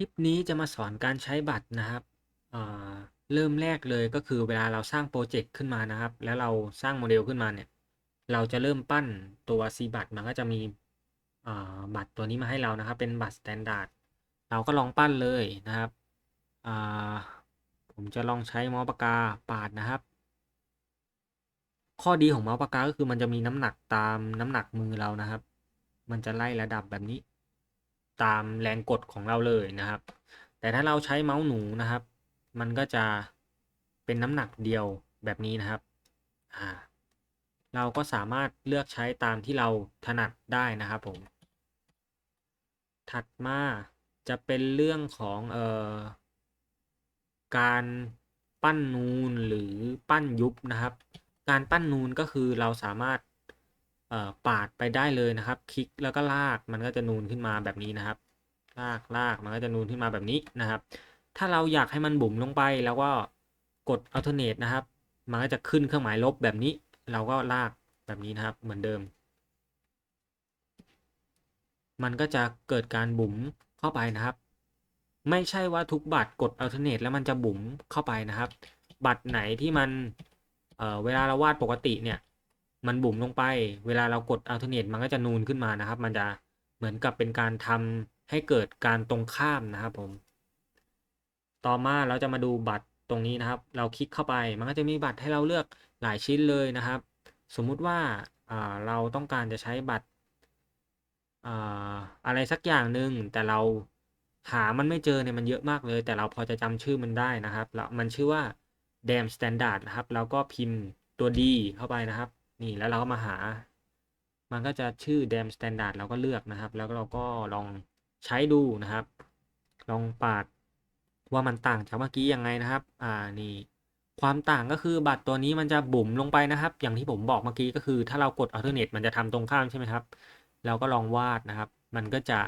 คลิปนี้จะมาสอนการใช้บัตรนะครับ เริ่มแรกเลยก็คือเวลาเราสร้างโปรเจกต์ขึ้นมานะครับ แล้วเราสร้างโมเดลขึ้นมาเนี่ย เราจะเริ่มปั้นตัว C บัตรมันก็จะมีบัตรตัวนี้มาให้เรานะครับ เป็นบัตรสแตนดาร์ด เราก็ลองปั้นเลยนะครับ ผมจะลองใช้เมาส์ปากกาปาดนะครับ ข้อดีของเมาส์ปากกาก็คือมันจะมีน้ำหนักตามน้ำหนักมือเรานะครับ มันจะไล่ระดับแบบนี้ ตามแรงกดของเราเลยนะครับ แต่ถ้าเราใช้เมาส์หนูนะครับ มันก็จะเป็นน้ำหนักเดียวแบบนี้นะครับอ่าเราก็สามารถเลือกใช้ตามที่เราถนัดได้นะครับผม ถัดมาจะเป็นเรื่องของเอ่อการปั้นนูนหรือปั้นยุบนะครับ การปั้นนูนก็คือเราสามารถ ปาดไปได้เลยนะครับ คลิกแล้วก็ลากมันก็จะนูนขึ้นมาแบบนี้นะครับ ลากลากมันก็จะนูนขึ้นมาแบบนี้นะครับ ถ้าเราอยากให้มันบุ๋มลงไปแล้วก็กด alternate นะครับ มันก็จะขึ้นเครื่องหมายลบแบบนี้ เราก็ลากแบบนี้นะครับ เหมือนเดิม มันก็จะเกิดการบุ๋มเข้าไปนะครับ ไม่ใช่ว่าทุกบัตรกด alternate แล้วมันจะบุ๋มเข้าไปนะครับ บัตรไหนที่มันเเวลาเราวาดปกติเนี่ย มันบุ๋มลงไป เวลาเรากด alternate มันก็จะนูนขึ้นมานะครับ มันจะเหมือนกับเป็นการทำให้เกิดการตรงข้ามนะครับผม ต่อมาเราจะมาดูบัตรตรงนี้นะครับ เราคลิกเข้าไป มันก็จะมีบัตรให้เราเลือกหลายชิ้นเลยนะครับ สมมุติว่าเราต้องการจะใช้บัตรอะไรสักอย่างหนึ่งแต่เราหามันไม่เจอเนี่ยมันเยอะมากเลย แต่เราพอจะจำชื่อมันได้นะครับแล้วมันชื่อว่า dam standard นะครับเราก็พิมพ์ตัว D เข้าไปนะครับ นี่แล้วเราก็มาหา มันก็จะชื่อ dam standard เราก็เลือกนะครับ แล้วเราก็ลองใช้ดูนะครับ ลองปาดว่ามันต่างจากเมื่อกี้ยังไงนะครับ อ่านี่ความต่างก็คือบัตรตัวนี้มันจะบุ๋มลงไปนะครับ อย่างที่ผมบอกเมื่อกี้ก็คือถ้าเรากด alternate มันจะทำตรงข้ามใช่ไหมครับ เราก็ลองวาดนะครับ มันก็จะ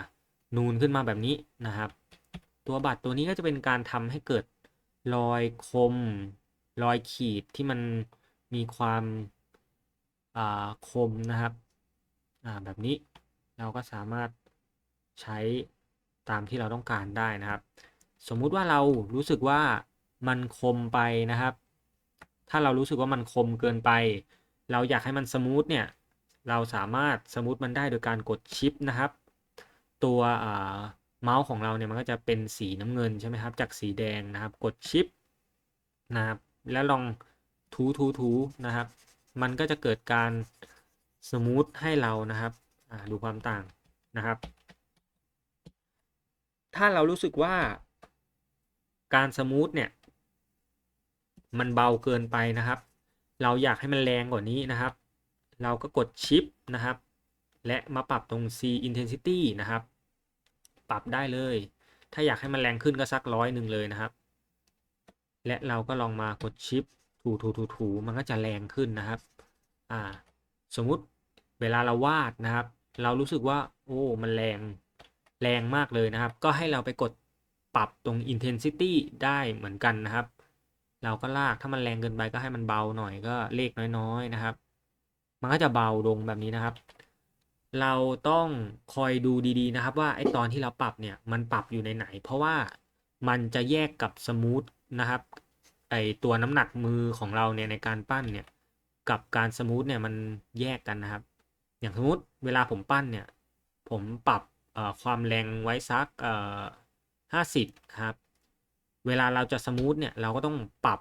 นูนขึ้นมาแบบนี้นะครับ ตัวบัตรตัวนี้ก็จะเป็นการทำให้เกิดรอยคม รอยขีดที่มันมีความ คมนะครับแบบนี้เราก็สามารถใช้ตามที่เราต้องการได้นะครับ สมมุติว่าเรารู้สึกว่ามันคมไปนะครับ ถ้าเรารู้สึกว่ามันคมเกินไป เราอยากให้มันสมูทเนี่ยเราสามารถสมูทมันได้โดยการกดชิปนะครับ ตัวเมาส์ของเราเนี่ยมันก็จะเป็นสีน้ำเงินใช่ไหมครับ จากสีแดงนะครับ กดชิปนะครับ แล้วลองทูทูทูนะครับ มันก็จะเกิดการสมูทให้เรานะครับดูความต่างนะครับ ถ้าเรารู้สึกว่าการสมูทเนี่ยมันเบาเกินไปนะครับ เราอยากให้มันแรงกว่านี้นะครับ เราก็กดชิปนะครับ และมาปรับตรง C intensity นะครับ ปรับได้เลย ถ้าอยากให้มันแรงขึ้นก็สักร้อยหนึ่งเลยนะครับ และเราก็ลองมากดชิป ถูถูถูถูมันก็จะแรงขึ้นนะครับอ่าสมมุติเวลาเราวาดนะครับ เรารู้สึกว่าโอ้มันแรงแรงมากเลยนะครับ ก็ให้เราไปกดปรับตรง intensity ได้เหมือนกันนะครับ เราก็ลากถ้ามันแรงเกินไปก็ให้มันเบาหน่อยก็เลขน้อยๆนะครับ มันก็จะเบาลงแบบนี้นะครับ เราต้องคอยดูดีๆนะครับ ว่าไอตอนที่เราปรับเนี่ยมันปรับอยู่ในไหน เพราะว่ามันจะแยกกับสมูทนะครับ ไอตัวน้ำหนักมือของเราเนี่ยในการปั้นเนี่ยกับการสมูทเนี่ยมันแยกกันนะครับ อย่างสมมติเวลาผมปั้นเนี่ยผมปรับความแรงไว้สัก50ครับ เวลาเราจะสมูทเนี่ยเราก็ต้องปรับ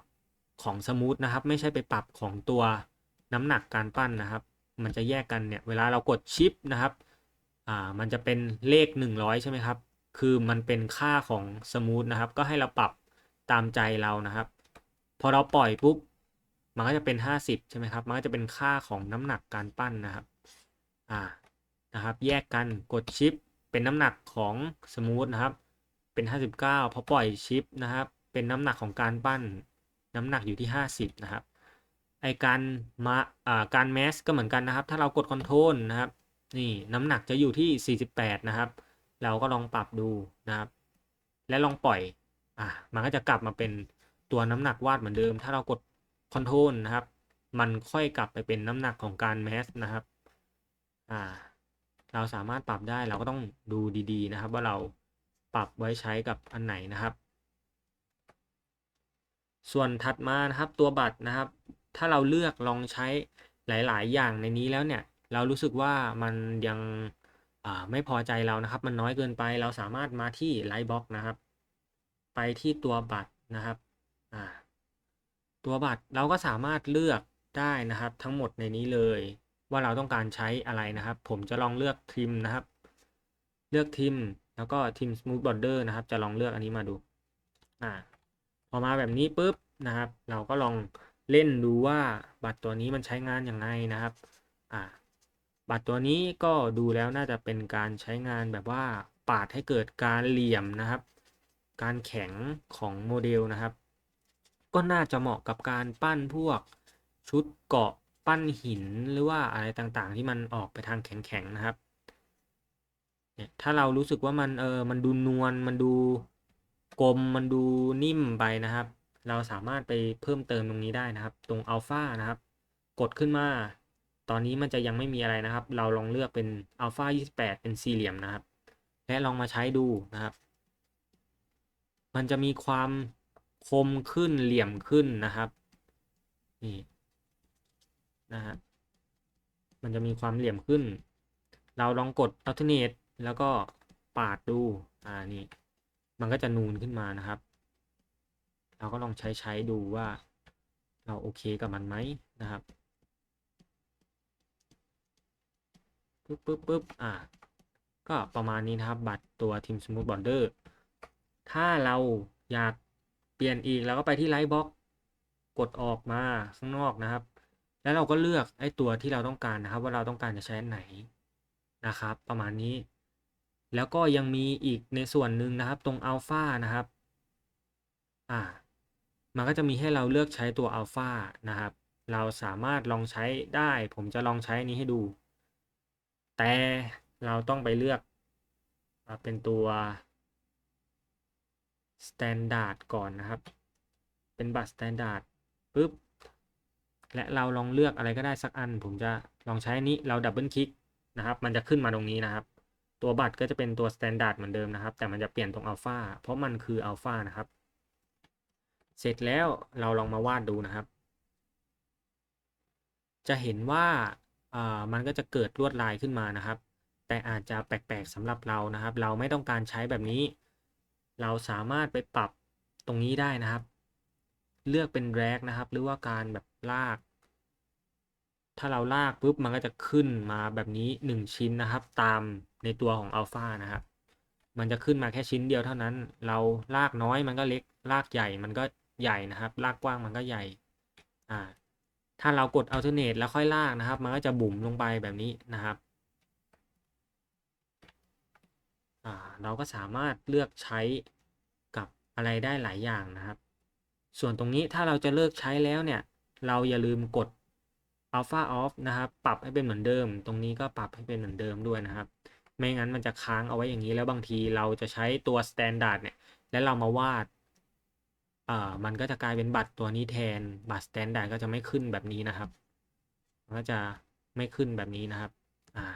ของสมูทนะครับ ไม่ใช่ไปปรับของตัวน้ำหนักการปั้นนะครับ มันจะแยกกันเนี่ยเวลาเรากดชิปนะครับอ่ามันจะเป็นเลข 100 ใช่ไหมครับ คือมันเป็นค่าของสมูทนะครับ ก็ให้เราปรับตามใจเรานะครับ พอเราปล่อยปุ๊บ มันก็จะเป็น 50 ใช่ไหมครับ มันก็จะเป็นค่าของน้ำหนักการปั้นนะครับ อ่า นะครับ แยกกัน กดชิป เป็นน้ำหนักของสมูทนะครับ เป็น 59 พอปล่อยชิปนะครับ เป็นน้ำหนักของการปั้น น้ำหนักอยู่ที่ 50 นะครับ ไอการมาอ่า การแมสก็เหมือนกันนะครับ ถ้าเรากดคอนโทรลนะครับ นี่น้ำหนักจะอยู่ที่ 48 นะครับ เราก็ลองปรับดูนะครับ และลองปล่อย อ่า มันก็จะกลับมาเป็น ตัวน้ำหนักวาดเหมือนเดิม ถ้าเรากดคอนโทรลนะครับ มันค่อยกลับไปเป็นน้ำหนักของการแมสนะครับอ่าเราสามารถปรับได้เราก็ต้องดูดีๆนะครับ ว่าเราปรับไว้ใช้กับอันไหนนะครับ ส่วนถัดมานะครับตัวบัตรนะครับ ถ้าเราเลือกลองใช้หลายๆ อย่างในนี้แล้วเนี่ย เรารู้สึกว่ามันยังไม่พอใจเรานะครับ มันน้อยเกินไปเราสามารถมาที่ไลท์บ็อกนะครับ ไปที่ตัวบัตรนะครับ ตัวบัตรเราก็สามารถเลือกได้นะครับ ทั้งหมดในนี้เลย ว่าเราต้องการใช้อะไรนะครับ ผมจะลองเลือกทิมนะครับ เลือกทิมแล้วก็ทิม smooth border นะครับ จะลองเลือกอันนี้มาดูอ่าพอมาแบบนี้ปุ๊บนะครับ เราก็ลองเล่นดูว่าบัตรตัวนี้มันใช้งานยังไงนะครับอ่าบัตรตัวนี้ก็ดูแล้วน่าจะเป็นการใช้งานแบบว่าปาดให้เกิดการเหลี่ยมนะครับ การแข็งของโมเดลนะครับ ก็น่าจะเหมาะกับการปั้นพวกชุดเกาะปั้นหินหรือว่าอะไรต่างๆ ที่มันออกไปทางแข็งๆนะครับเนี่ยถ้าเรารู้สึกว่ามันเออมันดูนวลมันดูกลมมันดูนิ่มไปนะครับ เราสามารถไปเพิ่มเติมตรงนี้ได้นะครับ ตรงอัลฟานะครับ กดขึ้นมา ตอนนี้มันจะยังไม่มีอะไรนะครับ เราลองเลือกเป็นอัลฟา28 เป็นสี่เหลี่ยมนะครับ และลองมาใช้ดูนะครับ มันจะมีความ คมขึ้นเหลี่ยมขึ้นนะครับนี่นะฮะมันจะมีความเหลี่ยมขึ้น เราลองกด alternate แล้วก็ปาดดู อ่า นี่ มันก็จะนูนขึ้นมานะครับ เราก็ลองใช้ใช้ดูว่า เราโอเคกับมันไหมนะครับปึ๊บปึ๊บปึ๊บอ่า ก็ประมาณนี้นะครับ บัตรตัว Team Smooth Border ถ้าเราอยาก ปลี่ยนอีกเราก็ไปที่ Lightbox กดออกมาข้างนอกนะครับ แล้วเราก็เลือกไอ้ตัวที่เราต้องการนะครับ ว่าเราต้องการจะใช้ไหนนะครับ ประมาณนี้ แล้วก็ยังมีอีกในส่วนหนึ่งนะครับ ตรงอัลฟานะครับอ่ามันก็จะมีให้เราเลือกใช้ตัวอัลฟานะครับ เราสามารถลองใช้ได้ ผมจะลองใช้นี้ให้ดู แต่เราต้องไปเลือกเป็นตัว standard ก่อนนะครับ เป็นบัตร standard ปุ๊บ และเราลองเลือกอะไรก็ได้สักอัน ผมจะลองใช้อันนี้เราดับเบิลคลิกนะครับ มันจะขึ้นมาตรงนี้นะครับ ตัวบัตรก็จะเป็นตัว standard เหมือนเดิมนะครับ แต่มันจะเปลี่ยนตรงอัลฟาเพราะมันคืออัลฟานะครับ เสร็จแล้วเราลองมาวาดดูนะครับ จะเห็นว่าอ่ามันก็จะเกิดลวดลายขึ้นมานะครับ แต่อาจจะแปลกๆสำหรับเรานะครับ เราไม่ต้องการใช้แบบนี้ เราสามารถไปปรับตรงนี้ได้นะครับ เลือกเป็นแรกนะครับ หรือว่าการแบบลาก ถ้าเราลากปุ๊บมันก็จะขึ้นมาแบบนี้ 1 ชิ้นนะครับ ตามในตัวของอัลฟานะครับ มันจะขึ้นมาแค่ชิ้นเดียวเท่านั้น เราลากน้อยมันก็เล็ก ลากใหญ่มันก็ใหญ่นะครับ ลากกว้างมันก็ใหญ่ อ่า ถ้าเรากด alternate แล้วค่อยลากนะครับ มันก็จะบุ๋มลงไปแบบนี้นะครับ อ่า เราก็สามารถเลือกใช้กับอะไรได้หลายอย่างนะครับ ส่วนตรงนี้ถ้าเราจะเลิกใช้แล้วเนี่ย เราอย่าลืมกด alpha off นะครับ ปรับให้เป็นเหมือนเดิม ตรงนี้ก็ปรับให้เป็นเหมือนเดิมด้วยนะครับ ไม่งั้นมันจะค้างเอาไว้อย่างนี้แล้วบางทีเราจะใช้ตัว standard เนี่ย แล้วเรามาวาดอ่ามันก็จะกลายเป็นบัตรตัวนี้แทน บัตร standard ก็จะไม่ขึ้นแบบนี้นะครับก็จะไม่ขึ้นแบบนี้นะครับอ่า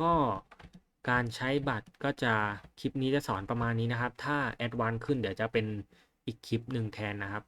ก็ การใช้บัตรก็จะคลิปนี้จะสอนประมาณนี้นะครับ ถ้าแอดวานขึ้นเดี๋ยวจะเป็นอีกคลิปหนึ่งแทนนะครับ